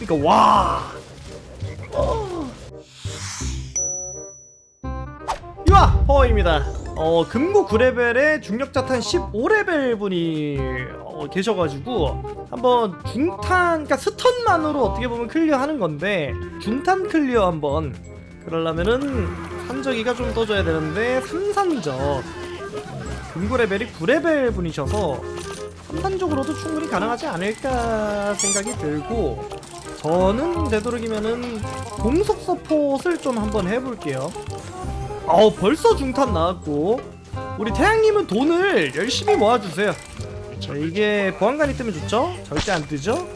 그러니까 와 유아 퍼입니다. 어 금고 9레벨에 중력자탄 15레벨 분이 어, 계셔가지고 한번 중탄 그러니까 스턴만으로 어떻게 보면 클리어하는 건데 중탄 클리어 한번 그러려면은 산적이가 좀 떠줘야 되는데 삼산적 금고 레벨이 9레벨 분이셔서 삼산적으로도 충분히 가능하지 않을까 생각이 들고 저는 되도록이면은 공속 서폿을 좀 한번 해볼게요. 어 벌써 중탄 나왔고 우리 태양님은 돈을 열심히 모아주세요 자 이게 보안관이 뜨면 좋죠? 절대 안 뜨죠?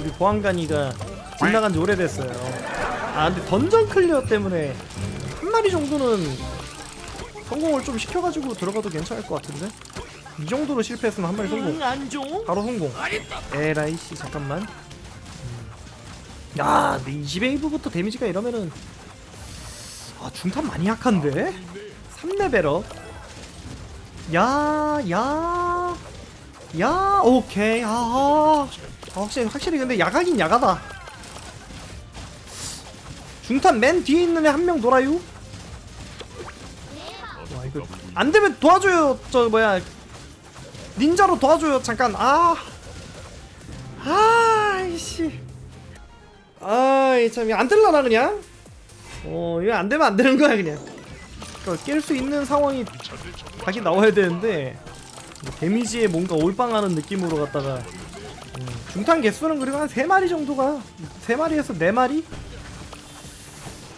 우리 보안관이가 지나간 지 오래됐어요 아 근데 던전 클리어 때문에 한 마리 정도는 성공을 좀 시켜가지고 들어가도 괜찮을 것 같은데 이 정도로 실패했으면 한 마리 성공 바로 성공 에라이 씨 잠깐만 음. 야 근데 20웨이브부터 데미지가 이러면은 아 중탄 많이 약한데? 3레벨업. 야 야야 야, 오케이. 아하 아, 확실히 확실히 근데 야가긴 야가다. 중탄 맨 뒤에 있는 애 한 명 놀아요? 와 이거 안 되면 도와줘요. 저 뭐야. 닌자로 도와줘요 잠깐. 아. 아 이씨 아이 참안 될라나 그냥? 어 이거 안 되면 안 되는 거야 그냥. 그러니까 깰 수 있는 상황이 각이 나와야 되는데 데미지에 뭔가 올빵하는 느낌으로 갔다가 음, 중탄 개수는 그리고 한 3마리 정도가 3마리에서 4마리?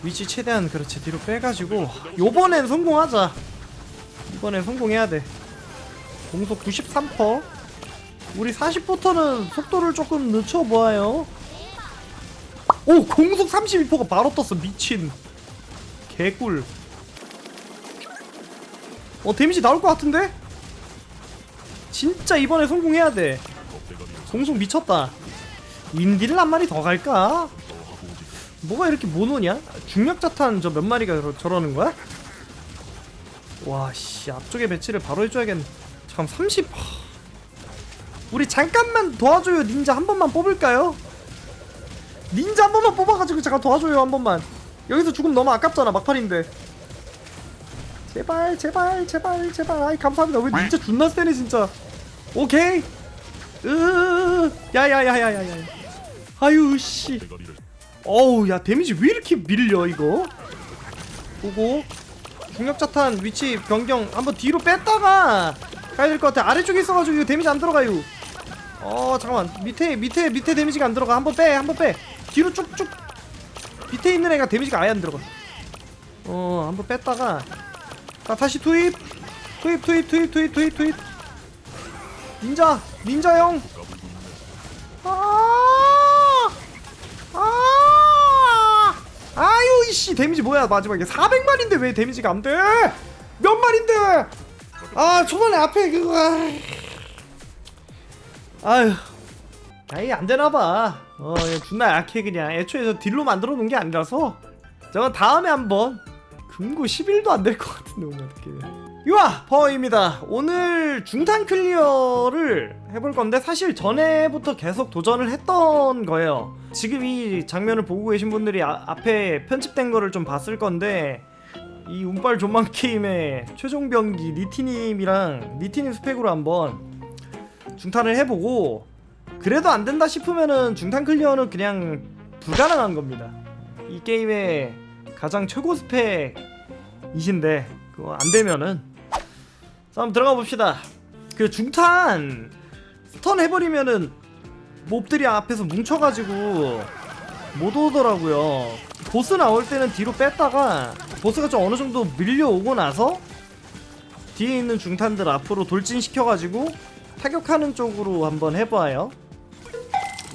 위치 최대한 그렇지 뒤로 빼가지고. 요번엔 성공하자. 이번엔 성공해야 돼. 공속 93% 우리 40부터는 속도를 조금 늦춰보아요 오 공속 32%가 바로 떴어 미친 개꿀 어 데미지 나올 것 같은데? 진짜 이번에 성공해야 돼 공속 미쳤다 인디를 한 마리 더 갈까? 뭐가 이렇게 못 오냐? 중력자탄 저 몇 마리가 저러, 저러 는 거야? 와씨 앞쪽에 배치를 바로 해줘야겠네 잠깐 30 하... 우리 잠깐만 도와줘요 닌자 한 번만 뽑을까요? 닌자 한 번만 뽑아가지고 잠깐 도와줘요 한 번만. 여기서 죽으면 너무 아깝잖아 막판인데. 제발 제발 제발 제발. 아이 감사합니다. 왜 닌자 존나 세네 진짜. 오케이? 으 야야야야야야. 아유 씨. 어우 야 데미지 왜 이렇게 밀려 이거? 보고. 중력자탄 위치 변경 한번 뒤로 뺐다가 가야 될 것 같아. 아래쪽에 있어가지고 데미지 안 들어가요. 어 잠깐만. 밑에 밑에 밑에 데미지가 안 들어가. 한번 빼 한번 빼 뒤로 쭉쭉 밑에 있는 애가 데미지가 아예 안 들어가 어 한번 뺐다가 자 다시 투입 투입 투입 투입 투입 투입 투입 닌자 닌자 형 아! 아! 아유 이씨 데미지 뭐야 마지막에 400만인데 왜 데미지가 안 돼? 몇 마리인데? 아 초반에 앞에 그거 아. 아유 아이 안 되나 봐. 어, 얘 존나 약해 그냥. 애초에 저 딜로 만들어 놓은 게 아니라서. 저건 다음에 한번. 금고 10일도 안 될 것 같은데 오늘 느낌이. 유아 퍼입니다. 오늘 중탄 클리어를 해볼 건데 사실 전에부터 계속 도전을 했던 거예요. 지금 이 장면을 보고 계신 분들이 아, 앞에 편집된 거를 좀 봤을 건데 이 운빨 존망 게임의 최종 병기 니티님이랑 니티님 스펙으로 한번 중탄을 해보고 그래도 안 된다 싶으면은 중탄 클리어는 그냥 불가능한 겁니다. 이 게임의 가장 최고 스펙이신데 그거 안 되면은 자 한번 들어가 봅시다. 그 중탄 스턴 해버리면은 몹들이 앞에서 뭉쳐가지고 못 오더라고요. 보스 나올 때는 뒤로 뺐다가 보스가 좀 어느 정도 밀려오고 나서 뒤에 있는 중탄들 앞으로 돌진시켜가지고 타격하는 쪽으로 한번 해봐요.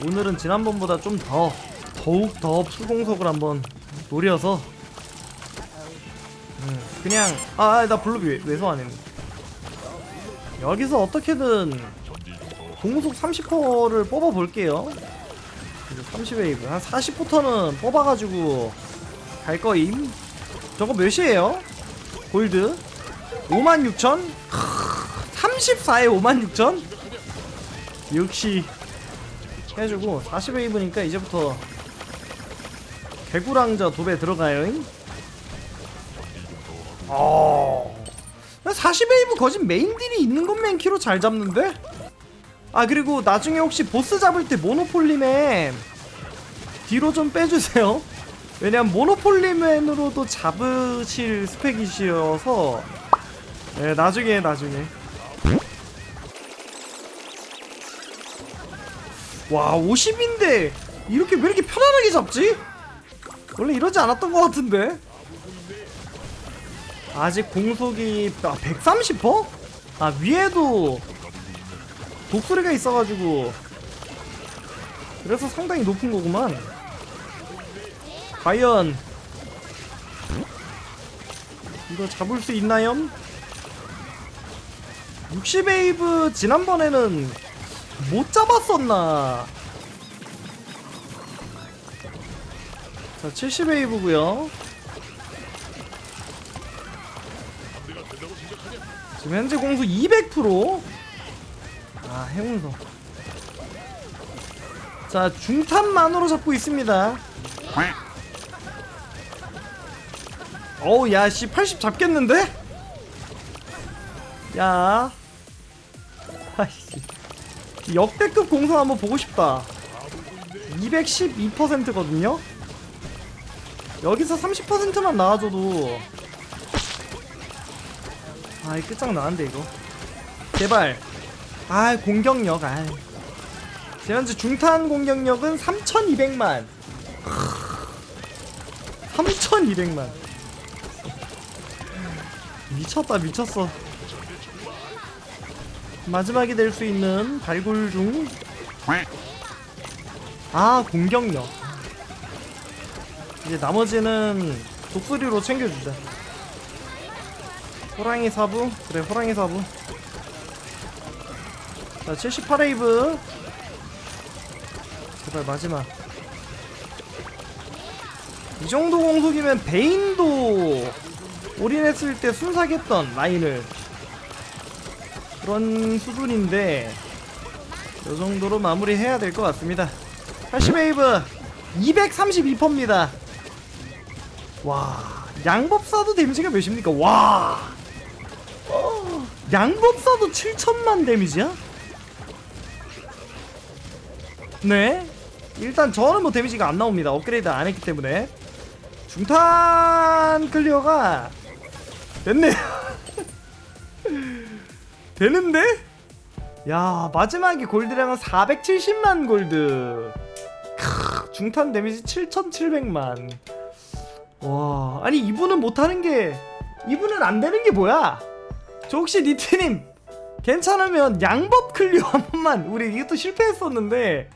오늘은 지난번보다 좀 더 더욱 더 풀공속을 한번 노려서 음, 그냥 아나 블루비 왜, 왜 소환했니 여기서 어떻게든 공속 30%를 뽑아 볼게요 30웨이브 한 40부터는 뽑아가지고 갈 거임 저거 몇이에요? 골드 56,000? 34에 56,000? 역시 해주고 40웨이브니까 이제부터 개구랑자 도배 들어가요 어 40웨이브 거진 메인 딜이 있는 건 맨키로 잘 잡는데? 아 그리고 나중에 혹시 보스 잡을 때 모노폴리맨 뒤로 좀 빼주세요. 왜냐면 모노폴리맨으로도 잡으실 스펙이시여서. 네 나중에 나중에 와 50인데 이렇게 왜 이렇게 편안하게 잡지? 원래 이러지 않았던 것 같은데 아직 공속이 아, 130%? 아 위에도 독수리가 있어가지고 그래서 상당히 높은 거구만 과연 이거 잡을 수 있나요? 60웨이브 지난번에는 못 잡았었나 자 70웨이브고요 지금 현재 공수 200%. 아, 해운서. 자, 중탄만으로 잡고 있습니다. 어우, 야, 씨, 80 잡겠는데? 야. 역대급 공성 한번 보고 싶다. 212%거든요? 여기서 30%만 나와줘도 아, 이 끝장나는데 이거. 제발. 아, 공격력. 아. 제 현재 중탄 공격력은 3,200만. 3,200만. 미쳤다, 미쳤어. 마지막이 될 수 있는 발굴 중. 아, 공격력. 이제 나머지는 독수리로 챙겨주자. 호랑이 사부 그래 호랑이 사부 자 78웨이브 제발 마지막 이 정도 공속이면 베인도 올인했을 때 순삭했던 라인을 그런 수준인데 이 정도로 마무리해야 될 것 같습니다. 80웨이브 232%입니다. 와 양법사도 데미지가 몇입니까? 와 어, 양법사도 7천만 데미지야? 네 일단 저는 뭐 데미지가 안 나옵니다. 업그레이드 안 했기 때문에 중탄 클리어가 됐네 되는데? 야 마지막에 골드량은 470만 골드. 크, 중탄 데미지 7700만. 와 아니 이분은 못하는 게 이분은 안 되는 게 뭐야? 저 혹시 니트님 괜찮으면 양법 클리어 한 번만 우리 이것도 실패했었는데